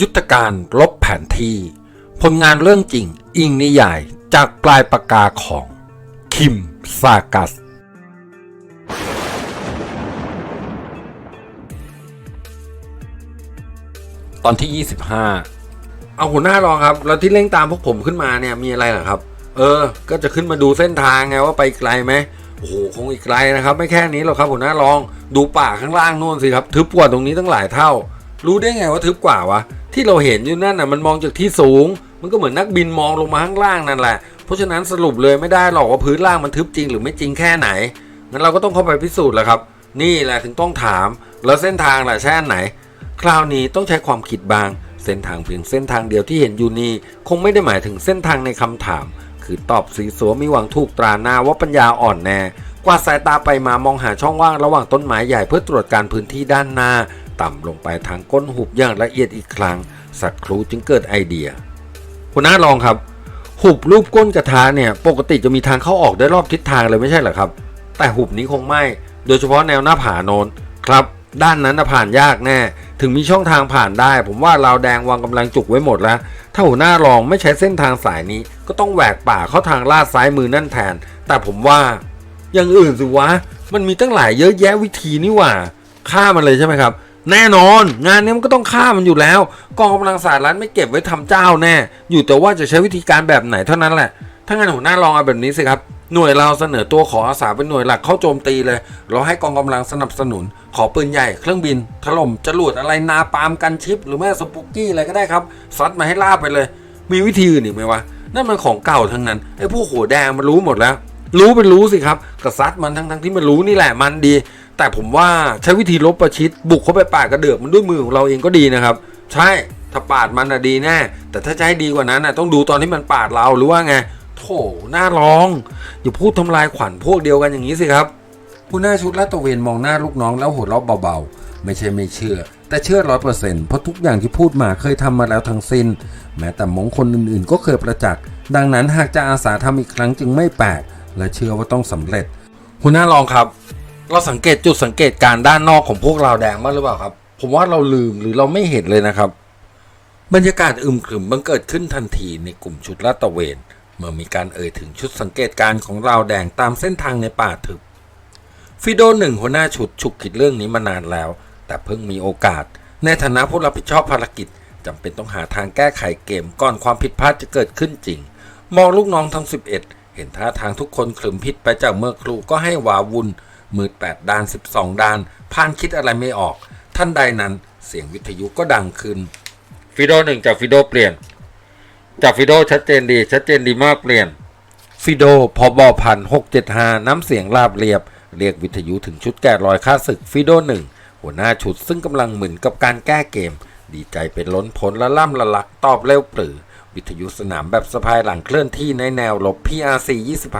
ยุทธการลบแผนที่ ผลงานเรื่องจริงอิงนิยายจากปลายปากกาของ คิมซากัส ตอนที่ 25 เอาหัวหน้ารองครับ แล้วที่เร่งตามพวกผมขึ้นมาเนี่ยมีอะไรเหรอครับ เออ ก็จะขึ้นมาดูเส้นทางไงว่าไปไกลไหมโอ้โหคงอีกไกลนะครับ ไม่แค่นี้หรอกครับหัวหน้ารอง ดูป่าข้างล่างนู่นสิครับ ทึบกว่าตรงนี้ตั้งหลายเท่า รู้ได้ไงว่าทึบกว่าวะ ที่เราเห็นอยู่นั่นน่ะมันมองจากที่สูง มันก็เหมือนนักบินมองลงมาข้างล่างนั่นแหละ เพราะฉะนั้นสรุปเลยไม่ได้หรอกว่าพื้นล่างมันทึบจริงหรือไม่จริงแค่ไหนงั้นเราก็ต้องเข้าไปพิสูจน์แหละครับ นี่แหละถึงต้องถาม แล้วเส้นทางล่ะใช่อันไหน คราวนี้ต้องใช้ความคิดบาง เส้นทางเพียงเส้นทางเดียวที่เห็นอยู่นี้คงไม่ได้หมายถึงเส้นทางในคำถาม คือตอบสีสัวมีหวังถูกตราหน้าว่าปัญญาอ่อนแน่กวาดสายตาไปมามองหาช่องว่างระหว่างต้นไม้ใหญ่เพื่อตรวจการพื้นที่ด้านหน้า ต่ำลงไปทางก้นหุบอย่างละเอียดอีกครั้ง สักครู่จึงเกิดไอเดีย คุณน้าลองครับ หุบรูปก้นกระทะเนี่ย ปกติจะมีทางเข้าออกได้รอบทิศทางเลยไม่ใช่เหรอครับ แต่หุบนี้คงไม่ โดยเฉพาะแนวหน้าผาโนนครับ ด้านนั้นน่ะผ่านยากแน่ ถึงมีช่องทางผ่านได้ ผมว่าเราวแดงวางกำลังจุกไว้หมดแล้ว ถ้าหัวหน้ารองไม่ใช้เส้นทางสายนี้ ก็ต้องแหวกป่าเข้าทางลาดซ้ายมือนั่นแทน แต่ผมว่าอย่างอื่นสิวะ มันมีตั้งหลายเยอะแยะวิธีนี่หว่า ฆ่ามันเลยใช่ไหมครับ แน่นอน งานนี้มันก็ต้องฆ่ามันอยู่แล้ว กองกำลังสหรัฐไม่เก็บไว้ทำเจ้าแน่ อยู่แต่ว่าจะใช้วิธีการแบบไหนเท่านั้นแหละ ถ้างั้นหัวหน้าลองเอาแบบนี้สิครับ หน่วยเราเสนอตัวขออาสาเป็นหน่วยหลักเข้าโจมตีเลย เราให้กองกำลังสนับสนุน ขอปืนใหญ่ เครื่องบิน ถล่มจรวดอะไรนาปามกันชิป หรือแม่สปุกกี้อะไรก็ได้ครับซัดมาให้ลาบไปเลย มีวิธีอื่นอีกไหมวะนั่นมันของเก่าทั้งนั้นไอ้พวกหัวแดงมันรู้หมดแล้ว รู้เป็นรู้สิครับกระซัดมันทั้งทั้งที่มันรู้นี่แหละมันดี แต่ผมว่าใช้วิธีลบประชิด บุกเข้าไปปาดกระเดือกมันด้วยมือของเราเองก็ดีนะครับ ใช่ถ้าปาดมันอะดีแน่ แต่ถ้าจะให้ดีกว่านั้นอะต้องดูตอนที่มันปาดเราหรือว่าไงโถน่าร้องอย่าพูดทำลายขวัญพวกเดียวกันอย่างนี้สิครับผู้หน้าชุดลาดตระเวนมองหน้าลูกน้องแล้วหัวเราะเบาๆ ไม่ใช่ไม่เชื่อ แต่เชื่อร้อยเปอร์เซ็นต์เพราะทุกอย่างที่พูดมาเคยทำมาแล้วทั้งสิ้น แม้แต่มงคนอื่นๆ ก็เคยประจักษ์ดังนั้นหากจะอาสาทำอีกครั้งจึงไม่แปลก และเชื่อว่าต้องสำเร็จ คุณน้ารองครับ เราสังเกตจุดสังเกตการด้านนอกของพวกเราแดงมากหรือเปล่าครับ ผมว่าเราลืมหรือเราไม่เห็นเลยนะครับ บรรยากาศอึมครึมบังเกิดขึ้นทันทีในกลุ่มชุดลาดตระเวน เมื่อมีการเอ่ยถึงชุดสังเกตการของเราแดงตามเส้นทางในป่าทึบฟิโดหนึ่งหัวหน้าชุดฉุกคิดเรื่องนี้มานานแล้ว แต่เพิ่งมีโอกาส ในฐานะผู้รับผิดชอบภารกิจจำเป็นต้องหาทางแก้ไขเกมก่อนความผิดพลาดจะเกิดขึ้นจริง มองลูกน้องทั้ง 11 เห็นท่าทางทุกคนคลึมพิษไปจากเมื่อครูก็ให้วาวุ่นมืดแปดด้าน 12 ด้านพานคิดอะไรไม่ออก ท่านใดนั้นเสียงวิทยุก็ดังขึ้น ฟิโดหนึ่งจากฟิโดเปลี่ยน จากฟิโดชัดเจนดี ชัดเจนดีมากเปลี่ยน ฟิโดพอบอพันหกเจ็ดห้าน้ำเสียงราบเรียบ เรียกวิทยุถึงชุดแกะรอยค่าศึกฟิโดหนึ่งหัวหน้าชุดซึ่งกำลังหมึนกับการแก้เกม ดีใจเป็นล้นพ้นละล่ำละลักตอบเร็วปรือ วิทยุสนามแบบสะพายหลังเคลื่อนที่ในแนวลบ PRC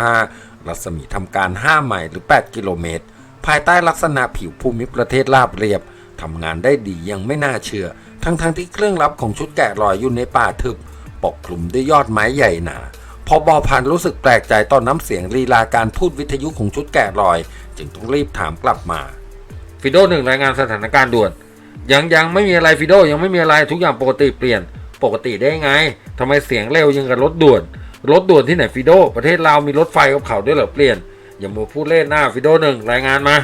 25 รัศมีทำการ 5 ไมล์หรือ 8 กิโลเมตร ภายใต้ลักษณะผิวภูมิประเทศราบเรียบทำงานได้ดียังไม่น่าเชื่อ ทั้งๆทที่เครื่องรับของชุดแกะรอยอยู่ในป่าทึบ ปกคลุมด้วยยอดไม้ใหญ่หนาพอบอพันรู้สึกแปลกใจตอนน้ำเสียงลีลาการพูดวิทยุของชุดแกะรอย จึงต้องรีบถามกลับมาฟิโดหนึ่งรายงานสถานการณ์ด่วนยังยังไม่มีอะไรฟิโดยังไม่มีอะไรทุกอย่างปกติเปลี่ยน ปกติได้ไงทำไมเสียงเร็วยังกับรถด่วน รถด่วนที่ไหนฟิโด ประเทศเราวมีรถไฟกับเขาด้วยเหรอเปลี่ยน อย่ามัวพูดเล่นหน้าฟิโดหนึ่งรายงานมา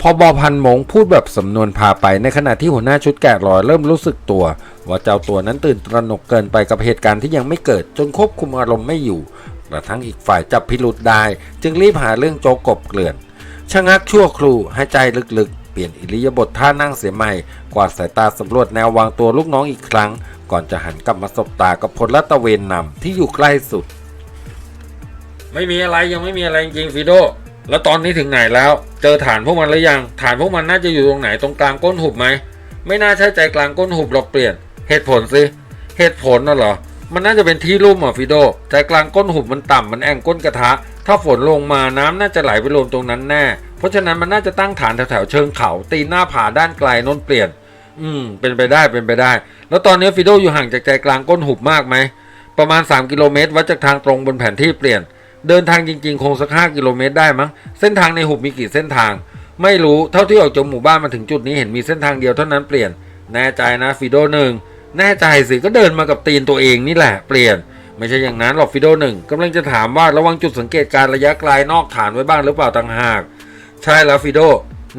พอบอพันหมงพูดแบบสำนวนพาไปในขณะที่หัวหน้าชุดแกะรอยเริ่มรู้สึกตัว ว่าเจ้าตัวนั้นตื่นตระหนกเกินไปกับเหตุการณ์ที่ยังไม่เกิด จนควบคุมอารมณ์ไม่อยู่กระทั่งอีกฝ่ายจับพิรุษได้ จึงรีบหาเรื่องโจกบเกลื่อนชะงักชั่วครู่ให้ใจลึกๆ เปลี่ยนอิริยาบถท่านั่งเสียใหม่ กวาดสายตาสำรวจแนววางตัวลูกน้องอีกครั้ง ก่อนจะหันกลับมาสบตากับพลรัตะเวนนำที่อยู่ใกล้สุด ไม่มีอะไรยังไม่มีอะไรจริงฟิโด แล้วตอนนี้ถึงไหนแล้ว เจอฐานพวกมันหรือยัง ฐานพวกมันน่าจะอยู่ตรงไหนตรงกลางก้นหุบไหม ไม่น่าใช่ใจกลางก้นหุบหรอกเปลี่ยน เหตุผลสิเหตุผลน่ะเหรอ มันน่าจะเป็นที่ลุ่มอะฟิโด ใจกลางก้นหุบมันต่ำมันแอ่งก้นกระทะ ถ้าฝนลงมาน้ำน่าจะไหลไปรวมตรงนั้นแน่ เพราะฉะนั้นมันน่าจะตั้งฐานแถวๆเชิงเขา ตีหน้าผาด้านไกลน้นเปลี่ยน อืม เป็นไปได้เป็นไปได้ แล้วตอนนี้ฟิโดอยู่ห่างจากใจกลางก้นหุบมากไหม ประมาณ 3 กิโลเมตรวัดจากทางตรงบนแผนที่เปลี่ยน เดินทางจริงๆ คงสัก 5 กิโลเมตรได้มั้ง เส้นทางในหุบมีกี่เส้นทาง ไม่รู้ เท่าที่ออกจากหมู่บ้านมาถึงจุดนี้เห็นมีเส้นทางเดียวเท่านั้นเปลี่ยน แน่ใจนะฟิโดหนึ่ง แน่ใจสิก็เดินมากับตีนตัวเองนี่แหละ เปลี่ยน ไม่ใช่อย่างนั้นหรอกฟิโดหนึ่งกำลังจะถามว่าระวังจุดสังเกตการระยะไกลนอกฐานไว้บ้างหรือเปล่าต่างหาก ใช่แล้วฟิโด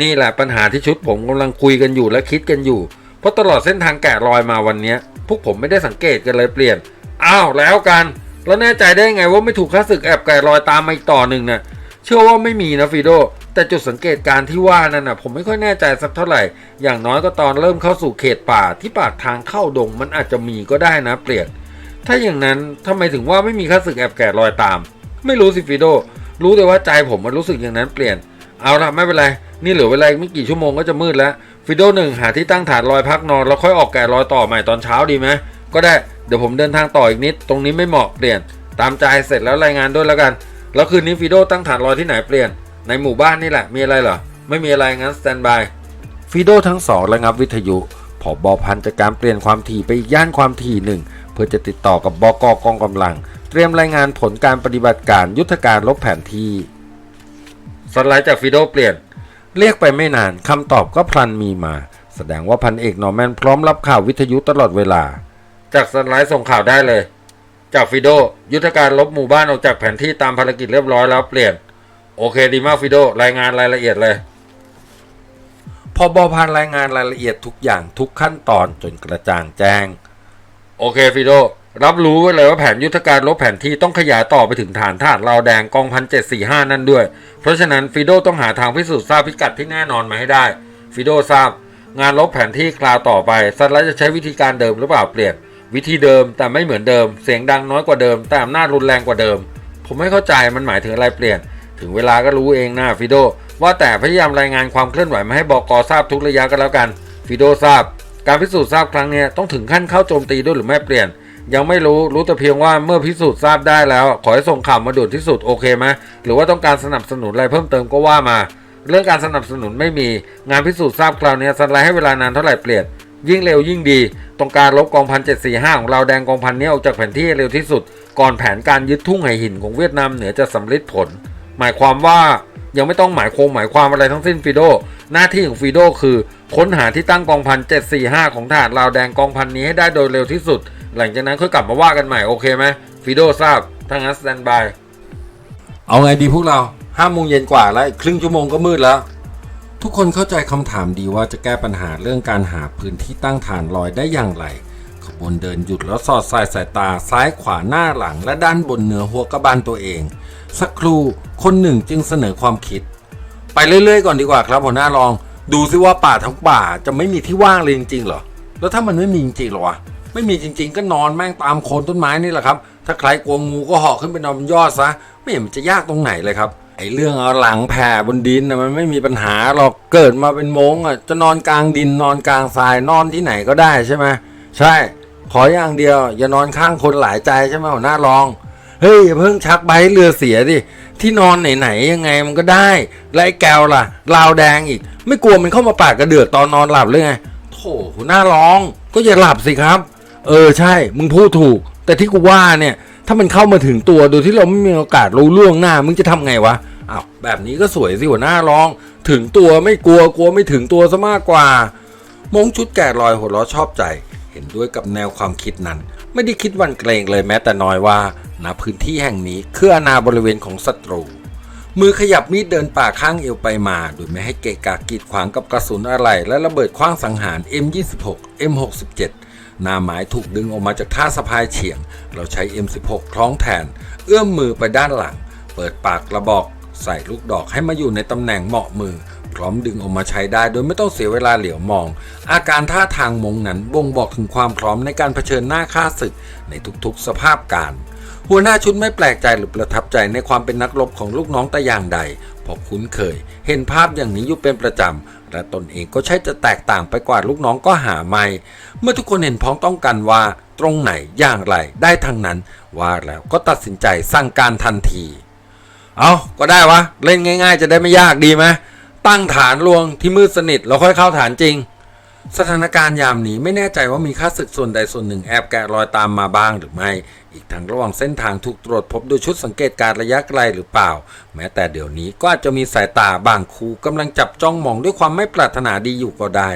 นี่แหละปัญหาที่ชุดผมกำลังคุยกันอยู่และคิดกันอยู่ เพราะตลอดเส้นทางแกะรอยมาวันนี้พวกผมไม่ได้สังเกตกันเลยเปลี่ยน อ้าวแล้วกัน แล้วแน่ใจได้ไงว่าไม่ถูกข้าศึกแอบแกะรอยตามมาอีกต่อหนึ่งน่ะเชื่อว่าไม่มีนะฟิโด แต่จุดสังเกตการที่ว่านั่นน่ะผมไม่ค่อยแน่ใจสักเท่าไหร่ อย่างน้อยก็ตอนเริ่มเข้าสู่เขตป่าที่ปากทางเข้าดงมันอาจจะมีก็ได้นะเปลี่ยน ถ้าอย่างนั้นทำไมถึงว่าไม่มีข้าศึกแอบแกะรอยตาม ไม่รู้สิฟิโด รู้แต่ว่าใจผมมันรู้สึกอย่างนั้นเปลี่ยน เอาละไม่เป็นไร นี่เหลือเวลาไม่กี่ชั่วโมงก็จะมืดแล้วฟิโดหนึ่งหาที่ตั้งฐานรอยพักนอนแล้วค่อยออกแกะรอยต่อใหม่ตอนเช้าดีไหมก็ได้เดี๋ยวผมเดินทางต่ออีกนิด ตรงนี้ไม่เหมาะเปลี่ยน ตามใจเสร็จแล้วรายงานด้วยแล้วกัน แล้วคืนนี้ฟิโดตั้งฐานรอยที่ไหนเปลี่ยน ในหมู่บ้านนี่แหละมีอะไรเหรอไม่มีอะไรงั้นสแตนบายฟิโดทั้งสองระงับวิทยุผอบอพันจากการเปลี่ยนความถี่ไปอีกย่านความถี่หนึ่งเพื่อจะติดต่อกับบกกองกำลัง เตรียมรายงานผลการปฏิบัติการยุทธการลบแผนที่สไลด์จากฟิโดเปลี่ยน เรียกไปไม่นานคำตอบก็พลันมีมา แสดงว่าพันเอกนอร์แมนพร้อมรับข่าววิทยุตลอดเวลา จากสไลด์ส่งข่าวได้เลย จากฟิโดยุทธการลบหมู่บ้านออกจากแผนที่ตามภารกิจเรียบร้อยแล้วเปลี่ยน โอเคดีมากฟิโดรายงานรายละเอียดเลยพอบอพันรายงานรายละเอียดทุกอย่างทุกขั้นตอนจนกระจ่างแจ้ง โอเคฟิโด รับรู้ไว้เลยว่าแผนยุทธการลบแผนที่ต้องขยายต่อไปถึงฐานทหารราวแดงกองพันเจ็ดสี่ห้านั่นด้วย เพราะฉะนั้นฟิโดต้องหาทางพิสูจน์ทราบพิกัดที่แน่นอนมาให้ได้ ฟิโดทราบ งานลบแผนที่คราวต่อไปซันไลจะใช้วิธีการเดิมหรือเปล่าเปลี่ยน วิธีเดิมแต่ไม่เหมือนเดิม เสียงดังน้อยกว่าเดิม แต่อำนาจรุนแรงกว่าเดิม ผมไม่เข้าใจมันหมายถึงอะไรเปลี่ยน ถึงเวลาก็รู้เองนะฟิโดว่าแต่พยายามรายงานความเคลื่อนไหวมาให้บอกอทราบทุกระยะก็แล้วกัน ฟิโดทราบ การพิสูจน์ทราบครั้งนี้ต้องถึงขั้นเข้าโจมตีด้วยหรือไม่เปลี่ยน ยังไม่รู้รู้แต่เพียงว่าเมื่อพิสูจน์ทราบได้แล้ว ขอให้ส่งข่าวมาด่วนที่สุดโอเคไหมหรือว่าต้องการสนับสนุนอะไรเพิ่มเติมก็ว่ามา เรื่องการสนับสนุนไม่มีงานพิสูจน์ทราบคราวนี้สันไลด์ให้เวลานานเท่าไหร่เปลี่ยนยิ่งเร็วยิ่งดีต้องการลบกองพันเจ็ดสี่ห้าของเราแดงกองพันนี้ออกจากแผนที่เร็วที่สุด ก่อนแผนการยึดทุ่งไหหินของเวียดนามเหนือจะสำเร็จผล หมายความว่ายังไม่ต้องหมายคงหมายความอะไรทั้งสิ้นฟิโด หน้าที่ของฟิโดคือ ค้นหาที่ตั้งกองพัน745ของทหารลาวแดงกองพันนี้ให้ได้โดยเร็วที่สุด หลังจากนั้นค่อยกลับมาว่ากันใหม่โอเคไหมฟิโดทราบถ้างั้นสแตนบายเอาไงดีพวกเราห้าโมงเย็นกว่าแล้วอีกครึ่งชั่วโมงก็มืดแล้ว ทุกคนเข้าใจคำถามดีว่าจะแก้ปัญหาเรื่องการหาพื้นที่ตั้งฐานลอยได้อย่างไร ขบวนเดินหยุดแล้วสอดสายสายตาซ้ายขวาหน้าหลัง และด้านบนเหนือหัวกระบาลตัวเอง สักครู่คนหนึ่งจึงเสนอความคิด ไปเรื่อยๆก่อนดีกว่าครับหัวหน้ารอง ดูซิว่าป่าทั้งป่าจะไม่มีที่ว่างเลยจริงๆเหรอแล้วถ้ามันไม่มีจริงๆหรอวะ ไม่มีจริง ๆ ก็นอนแม่งตามโคนต้นไม้นี่แหละครับ ถ้าใครกลัวงูก็เหาะขึ้นไปนอนบนยอดซะ ไม่เห็นมันจะยากตรงไหนเลยครับ ไอ้เรื่องเอาหลังแผ่บนดินนะมันไม่มีปัญหาหรอก เกิดมาเป็นมงอะ จะนอนกลางดินนอนกลางทรายนอนที่ไหนก็ได้ใช่ไหมใช่ ขออย่างเดียว อย่านอนข้างคนหลายใจใช่ไหมหัวหน้ารอง เฮ้ยอย่าเพิ่งชักใบเรือเสียดิ ที่นอนไหนๆยังไงมันก็ได้ และไอ้แก้วล่ะ ลาวแดงอีก ไม่กลัวมันเข้ามาปากกระเดือกตอนนอนหลับเลยไง โถหัวหน้ารอง ก็อย่าหลับสิครับ เออใช่ มึงพูดถูก แต่ที่กูว่าเนี่ย ถ้ามันเข้ามาถึงตัวโดยที่เราไม่มีโอกาสรู้ล่วงหน้า มึงจะทำไงวะอ้าวแบบนี้ก็สวยสิหัวหน้าร้อง ถึงตัวไม่กลัวกลัวไม่ถึงตัวซะมากกว่า มงชุดแก่ลอยหัวเราะชอบใจ เห็นด้วยกับแนวความคิดนั้น ไม่ได้คิดวันเกรงเลยแม้แต่น้อยว่าณพื้นที่แห่งนี้คืออาณาบริเวณของศัตรู มือขยับมีดเดินป่าข้างเอวไปมา โดยไม่ให้เกะกะกีดขวางกับกระสุนอะไร และระเบิดคว้างสังหาร M26 M67 หน้าหมายถูกดึงออกมาจากท่าสะพายเฉียง เราใช้ M16 คล้องแทน เอื้อมมือไปด้านหลัง เปิดปากกระบอกใส่ลูกดอกให้มาอยู่ในตำแหน่งเหมาะมือ พร้อมดึงออกมาใช้ได้โดยไม่ต้องเสียเวลาเหลียวมอง อาการท่าทางมงนั้นบ่งบอกถึงความพร้อมในการเผชิญหน้าค่าศึกในทุกๆสภาพการ หัวหน้าชุดไม่แปลกใจหรือประทับใจในความเป็นนักรบของลูกน้องแต่อย่างใดเพราะคุ้นเคย เห็นภาพอย่างนี้อยู่เป็นประจำและตนเองก็ใช่จะแตกต่างไปกว่าลูกน้องก็หาไม่ เมื่อทุกคนเห็นพ้องต้องกันว่า ตรงไหนอย่างไรได้ทั้งนั้น ว่าแล้วก็ตัดสินใจสั่งการทันที เอาก็ได้วะ เล่นง่าย ๆ จะได้ไม่ยากดีไหมตั้งฐานรวงที่มืดสนิทแล้วค่อยเข้าฐานจริง สถานการณ์ยามนี้ไม่แน่ใจว่ามีข้าศึกส่วนใดส่วนหนึ่งแอบแกะรอยตามมาบ้างหรือไม่ อีกทั้งระหว่างเส้นทางถูกตรวจพบโดยชุดสังเกตการระยะไกลหรือเปล่า แม้แต่เดี๋ยวนี้ก็อาจจะมีสายตาบางคู่กำลังจับจ้องมองด้วยความไม่ปรารถนาดีอยู่ก็ได้